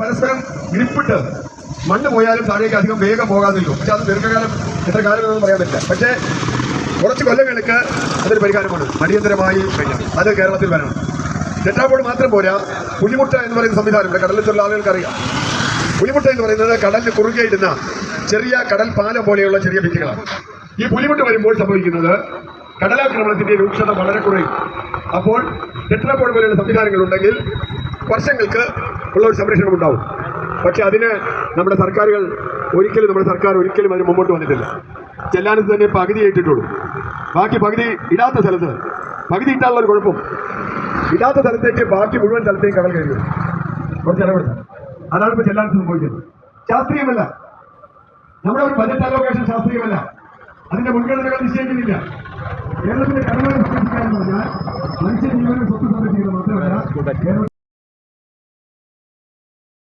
പരസ്പരം ഗ്രിപ്പിട്ട് മണ്ണ് പോയാലും താഴേക്ക് അധികം വേഗം പോകാതിരിക്കും. പക്ഷെ അത് ദീർഘകാലം എത്ര കാലം എന്നൊന്നും പറയാൻ പറ്റില്ല. പക്ഷേ കുറച്ച് കൊല്ലങ്ങൾക്ക് അതൊരു പരിഹാരമാണ്. അടിയന്തരമായി അത് കേരളത്തിൽ വരണം. തെറ്റാപ്പോട് മാത്രം പോരാ. പുലിമുട്ട എന്ന് പറയുന്ന സംവിധാനം ഇവിടെ കടലിൽ തൊഴിലാളികൾക്ക് അറിയാം. പുലിമുട്ട എന്ന് പറയുന്നത് കടലിന് കുറുകെ ഇടുന്ന ചെറിയ കടൽ പാലം പോലെയുള്ള ചെറിയ ഭിത്തികളാണ്. ഈ പുലിമുട്ട വരുമ്പോൾ സംഭവിക്കുന്നത് കടലാക്രമണത്തിന്റെ രൂക്ഷത വളരെ കുറയും. അപ്പോൾ ടെട്രാപോഡ് പോലെയുള്ള സംവിധാനങ്ങളുണ്ടെങ്കിൽ വർഷങ്ങൾക്ക് ഉള്ള ഒരു സംരക്ഷണം ഉണ്ടാവും. പക്ഷെ അതിന് നമ്മുടെ സർക്കാരുകൾ ഒരിക്കലും നമ്മുടെ സർക്കാർ ഒരിക്കലും അതിന് മുമ്പോട്ട് വന്നിട്ടില്ല. ചെല്ലാനത്ത് തന്നെ പകുതി ഇട്ടിട്ടുള്ളൂ ബാക്കി പകുതി ഇടാത്ത സ്ഥലത്ത് പകുതി ഇട്ടാനുള്ള ഒരു കുഴപ്പം. ഇടാത്ത സ്ഥലത്തേക്ക് ബാക്കി മുഴുവൻ സ്ഥലത്തേക്ക് കടൽ കഴിഞ്ഞു. കുറച്ച് ഇടപെടുന്നത് അതാണ് ഇപ്പൊ ചെല്ലാനത്ത് സംഭവിക്കുന്നത് ശാസ്ത്രീയമല്ല. നമ്മുടെ ഒരു ബജറ്റ് അലോക്കേഷൻ ശാസ്ത്രീയമല്ല. അതിന്റെ മുൻഗണനകൾ നിശ്ചയിക്കുന്നില്ല. കേരളത്തിന്റെ കടമ സംരക്ഷിക്കാൻ പറഞ്ഞാൽ മനുഷ്യ ജീവനും സ്വത്ത് സംരക്ഷിക്കുന്നത് മാത്രമല്ല